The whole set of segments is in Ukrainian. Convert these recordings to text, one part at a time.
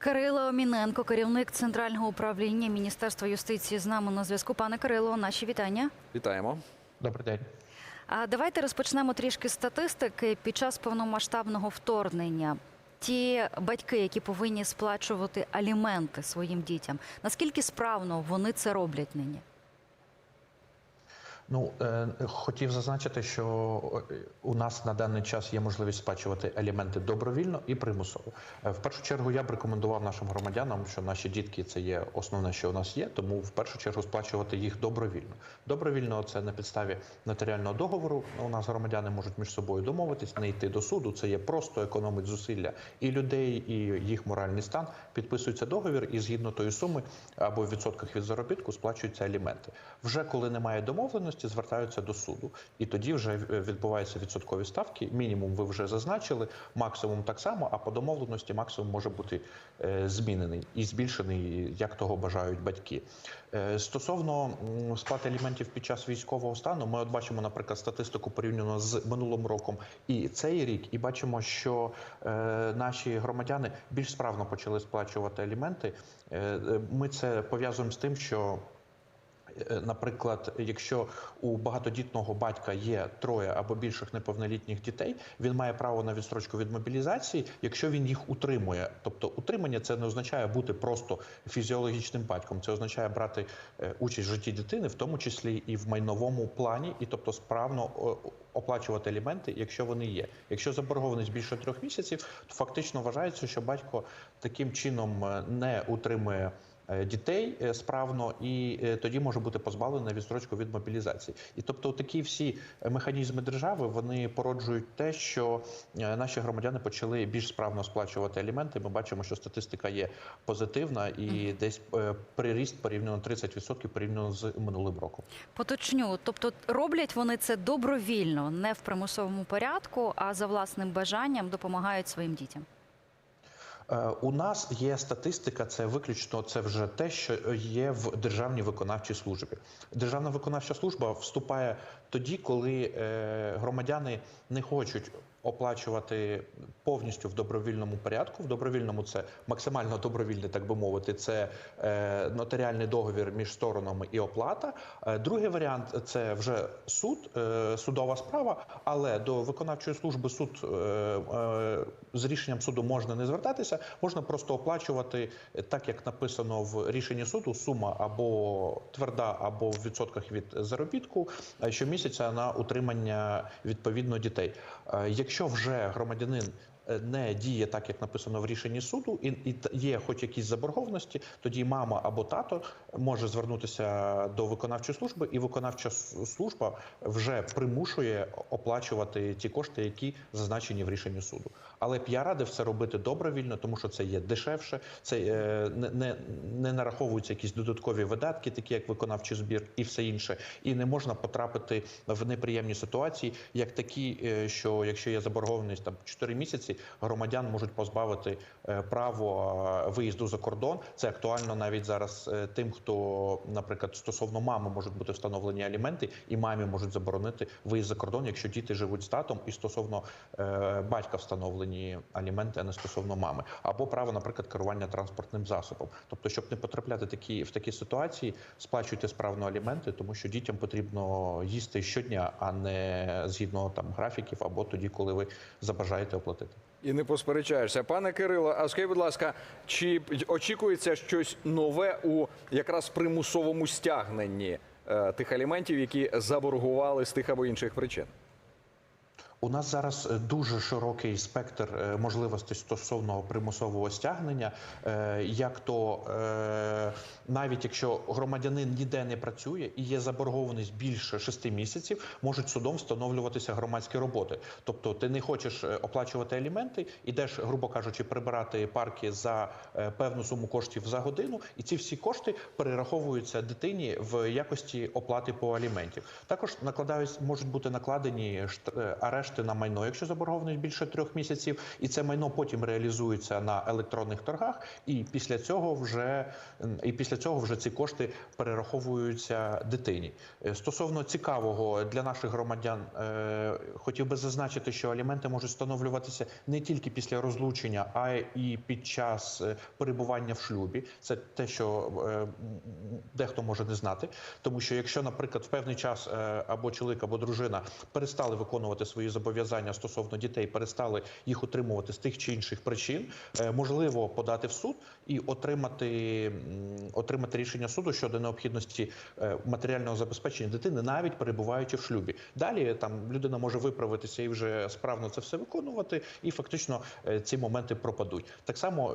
Кирило Міненко, керівник центрального управління Міністерства юстиції, з нами на зв'язку. Пане Кирило, наші вітання. Вітаємо. Добрий день. А давайте розпочнемо трішки статистики під час повномасштабного вторгнення. Ті батьки, які повинні сплачувати аліменти своїм дітям, наскільки справно вони це роблять нині? Ну е, хотів зазначити, що е, у нас на даний час є можливість сплачувати аліменти добровільно і примусово. Е, В першу чергу я б рекомендував нашим громадянам, що наші дітки це є основне, що у нас є, тому в першу чергу сплачувати їх добровільно. Добровільно це на підставі нотаріального договору. У нас громадяни можуть між собою домовитись, не йти до суду. Це є просто економить зусилля і людей, і їх моральний стан. Підписується договір, і згідно тої суми або в відсотках від заробітку сплачуються аліменти. Вже коли немає домовленості, звертаються до суду, і тоді вже е, відбуваються відсоткові ставки. Мінімум ви вже зазначили, максимум так само. А по домовленості максимум може бути е, змінений і збільшений, як того бажають батьки. Е, стосовно сплати аліментів під час військового стану, ми от бачимо, наприклад, статистику порівняно з минулим роком і цей рік, і бачимо, що наші громадяни більш справно почали сплачувати аліменти. Ми це пов'язуємо з тим, що Наприклад, якщо у багатодітного батька є троє або більших неповнолітніх дітей, він має право на відстрочку від мобілізації, якщо він їх утримує. Тобто, утримання це не означає бути просто фізіологічним батьком. Це означає брати е, участь в житті дитини, в тому числі і в майновому плані, і тобто справно оплачувати аліменти, якщо вони є. Якщо заборгованість більше трьох місяців, то фактично вважається, що батько таким чином е, не утримує е, дітей е, справно, і е, тоді може бути позбавлений відстрочку від мобілізації. І тобто, такі всі е, механізми держави вони породжують те, що е, наші громадяни почали більш справно сплачувати аліменти. Ми бачимо, що статистика є позитивна і десь е, приріст порівняно 30% порівняно з минулим роком. Поточню, тобто роблять вони це добровільно, не в примусовому порядку, а за власним бажанням допомагають своїм дітям. Е, У нас є статистика, це виключно це вже те, що є в державній виконавчій службі. Державна виконавча служба вступає тоді, коли е, громадяни не хочуть оплачувати повністю в добровільному порядку. В добровільному це максимально добровільне, так би мовити, це е, нотаріальний договір між сторонами і оплата. Е, Другий варіант це вже суд, е, судова справа, але до виконавчої служби суд з рішенням суду можна не звертатися, можна просто оплачувати так, як написано в рішенні суду, сума або тверда, або в відсотках від заробітку щомісяця на утримання відповідно дітей. Якщо вже громадянин не діє так, як написано в рішенні суду, і, і є хоч якісь заборгованості, тоді мама або тато може звернутися до виконавчої служби, і виконавча служба вже примушує оплачувати ті кошти, які зазначені в рішенні суду. Але б я радив це робити добровільно, тому що це є дешевше, це е, не, не, не нараховуються якісь додаткові видатки, такі як виконавчий збір і все інше. І не можна потрапити в неприємні ситуації, як такі, е, що якщо є заборгованість там 4 місяці, громадян можуть позбавити е, право е, виїзду за кордон. Це актуально навіть зараз е, тим, хто, наприклад, стосовно мами можуть бути встановлені аліменти, і мамі можуть заборонити виїзд за кордон, якщо діти живуть з татом, і стосовно батька встановлені аліменти, а не стосовно мами, або право, наприклад, керування транспортним засобом. Тобто, щоб не потрапляти такі в такі ситуації, сплачуйте справно аліменти, тому що дітям потрібно їсти щодня, а не згідно там графіків, або тоді, коли ви забажаєте оплатити. І не посперечаєшся. Пане Кирило, а скажіть, будь ласка, чи очікується щось нове у якраз примусовому стягненні е, тих аліментів, які заборгували з тих або інших причин? У нас зараз е, дуже широкий спектр е, можливостей стосовно примусового стягнення, Е, як то навіть якщо громадянин ніде не працює і є заборгованість більше 6 місяців, можуть судом встановлюватися громадські роботи. Тобто, ти не хочеш оплачувати аліменти, ідеш, грубо кажучи, прибирати парки за певну суму коштів за годину, і ці всі кошти перераховуються дитині в якості оплати по аліментів. Також накладають можуть бути накладені шт- арешт арешти на майно, якщо заборгованість більше трьох місяців, і це майно потім реалізується на електронних торгах. І після цього вже і після цього вже ці кошти перераховуються дитині. Е, Стосовно цікавого для наших громадян, е, хотів би зазначити, що аліменти можуть встановлюватися не тільки після розлучення, а і під час е, перебування в шлюбі. Це те, що дехто може не знати, тому що якщо, наприклад, в певний час або чоловік, або дружина перестали виконувати свої зобов'язання стосовно дітей, перестали їх утримувати з тих чи інших причин, е, можливо подати в суд і отримати, отримати рішення суду щодо необхідності е, матеріального забезпечення дитини, навіть перебуваючи в шлюбі. Далі там людина може виправитися і вже справно це все виконувати, і фактично е, ці моменти пропадуть. Так само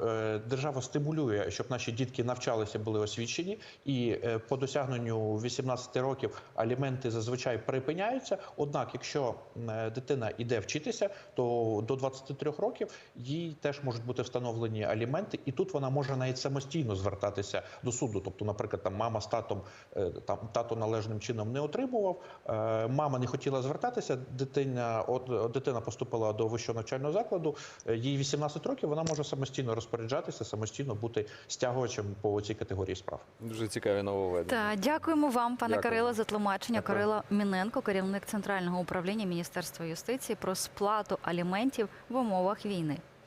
держава стимулює, щоб наші дітки навчалися, були освічені, і по досягненню 18 років аліменти зазвичай припиняються. Однак, якщо е, дитина іде вчитися, то до 23 років їй теж можуть бути встановлені аліменти, і тут вона може навіть самостійно звертатися до суду. Тобто, наприклад, там мама з татом е, там тато належним чином не отримував. е, Мама не хотіла звертатися. Дитина от дитина поступила до вищого навчального закладу. е, Їй 18 років. Вона може самостійно розпоряджатися, самостійно бути стягувачем по цій категорії справ. Дуже цікаві нововведення. Та дякуємо вам, пане Дякую. Кирило, за тлумачення. Дякую. Кирило Міненко, керівник центрального управління Міністерства юстиції про сплату аліментів в умовах війни.